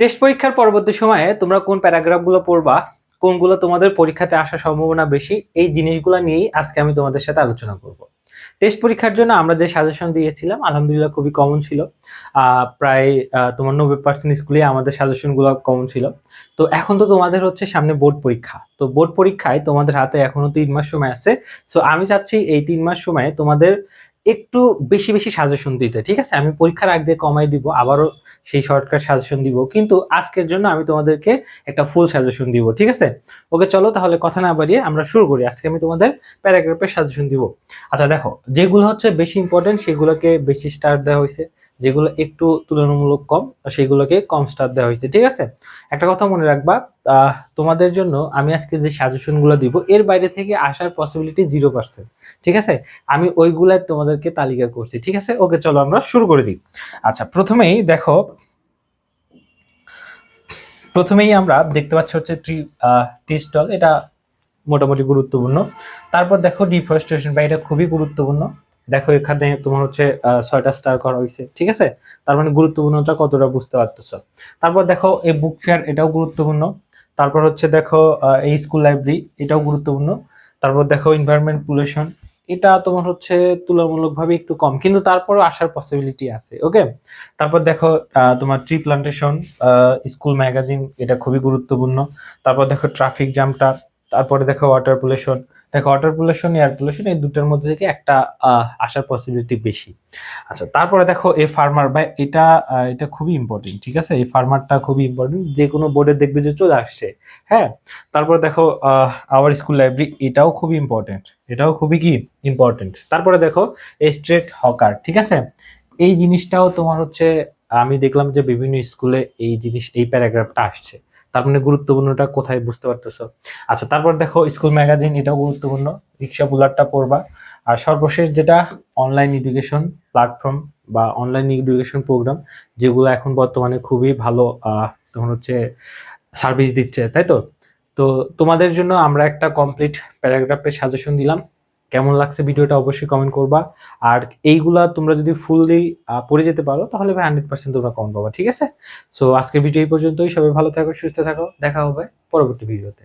Test পরীক্ষার পরবর্তী সময়ে তোমরা কোন প্যারাগ্রাফগুলো পড়বা, কোনগুলো তোমাদের পরীক্ষাতে আসার সম্ভাবনা বেশি, এই জিনিসগুলো নিয়েই আজকে আমি তোমাদের সাথে আলোচনা করব। টেস্ট পরীক্ষার জন্য আমরা যে সাজেশন দিয়েছিলাম, আলহামদুলিল্লাহ খুবই কমন ছিল। প্রায় তোমার নব্বই পার্সেন্ট স্কুলে আমাদের সাজেশনগুলো কমন ছিল। তো এখন তো তোমাদের হচ্ছে সামনে বোর্ড পরীক্ষা। তো বোর্ড পরীক্ষায় তোমাদের হাতে এখনও তিন মাস সময় আছে। সো আমি চাচ্ছি এই তিন মাস সময়ে তোমাদের একটু বেশি বেশি সাজেশন দিতে। ঠিক আছে? আমি পরীক্ষার আগ দিয়ে কমাই দিব, আবারও সেই শর্টকাট সাজেশন দিব। কিন্তু আজকের জন্য আমি তোমাদেরকে একটা ফুল সাজেশন দিব, ঠিক আছে? ওকে, চলো তাহলে কথা না বাড়িয়ে আমরা শুরু করি। আজকে আমি তোমাদের প্যারাগ্রাফের সাজেশন দিব। আচ্ছা দেখো, যেগুলো হচ্ছে বেশি ইম্পর্টেন্ট সেগুলোকে বেশি স্টার দেওয়া হয়েছে। যেগুলো একটু তুলনামূলক কম, সেগুলোকে কম স্টার দেওয়া হয়েছে, ঠিক আছে? একটা কথা মনে রাখবা তোমাদের জন্য আমি আজকে যে সাজেশনগুলো দিব, এর বাইরে থেকে আসার পসিবিলিটি জিরো পার্সেন্ট ঠিক আছে? আমি ওইগুলাই তোমাদেরকে তালিকা করছি, ঠিক আছে? ওকে, চলো আমরা শুরু করে দিই। আচ্ছা প্রথমেই দেখো, প্রথমেই আমরা দেখতে পাচ্ছি হচ্ছে ট্রি টি স্টল এটা মোটামুটি গুরুত্বপূর্ণ। তারপর দেখো ডিফরেস্টেশন বা এটা খুবই গুরুত্বপূর্ণ। দেখো এখানে তোমার হচ্ছে ছয়টা স্টার করা হয়েছে ঠিক আছে? তার মানে গুরুত্বপূর্ণটা কতটা বুঝতে পারতেছ? তারপর দেখো, এই বুক ফেয়ার এটাও গুরুত্বপূর্ণ। তারপর হচ্ছে দেখো এই স্কুল লাইব্রেরি এটাও গুরুত্বপূর্ণ। তারপর দেখো এনভায়রনমেন্ট পলিউশন এটা তোমার হচ্ছে তুলনামূলকভাবে একটু কম, কিন্তু তারপরেও আসার পসিবিলিটি আছে ওকে তারপর দেখো তোমার ট্রি প্লান্টেশন স্কুল ম্যাগাজিন এটা খুবই গুরুত্বপূর্ণ। তারপর দেখো ট্রাফিক জ্যামটা তারপরে দেখো ওয়াটার পলিউশন দেখো ওয়াটার পলিউশন এয়ার পলিউশন এই দুটোর মধ্যে থেকে একটা আসার পসিবিলিটি বেশি। আচ্ছা তারপরে দেখো এ ফার্মার বা এটা এটা খুবই ইম্পর্টেন্ট ঠিক আছে? এই ফার্মারটা খুবই ইম্পর্টেন্ট যে কোনো বোর্ডে দেখবে যে চলে আসছে হ্যাঁ? তারপরে দেখো আওয়ার স্কুল লাইব্রেরি এটাও খুবই ইম্পর্টেন্ট এটাও খুবই কি? ইম্পর্টেন্ট তারপরে দেখো স্ট্রেট হকার ঠিক আছে? এই জিনিসটাও তোমার হচ্ছে, আমি দেখলাম যে বিভিন্ন স্কুলে এই জিনিস, এই প্যারাগ্রাফটা আসছে। তার মানে গুরুত্বপূর্ণটা কোথায় বুঝতে পারতেছো? আচ্ছা তারপর দেখো স্কুল ম্যাগাজিন এটাও গুরুত্বপূর্ণ। রিক্সা বুলারটা পড়বা। আর সর্বশেষ যেটা অনলাইন এডুকেশন প্ল্যাটফর্ম বা অনলাইন এডুকেশন প্রোগ্রাম যেগুলো এখন বর্তমানে খুবই ভালো তোমার হচ্ছে সার্ভিস দিচ্ছে, তাই তো? তো তোমাদের জন্য আমরা একটা কমপ্লিট প্যারাগ্রাফের সাজেশন দিলাম। কেমন লাগছে ভিডিওটা অবশ্যই কমেন্ট করবা। আর এইগুলা তোমরা যদি ফুললি পড়ে যেতে পারো, তাহলে ভাই হান্ড্রেড পার্সেন্ট তোমরা কমেন্ট পাবা, ঠিক আছে? সো আজকের ভিডিও এই পর্যন্তই, সবাই ভালো থাকো, সুস্থ থাকো, দেখা হবে পরবর্তী ভিডিওতে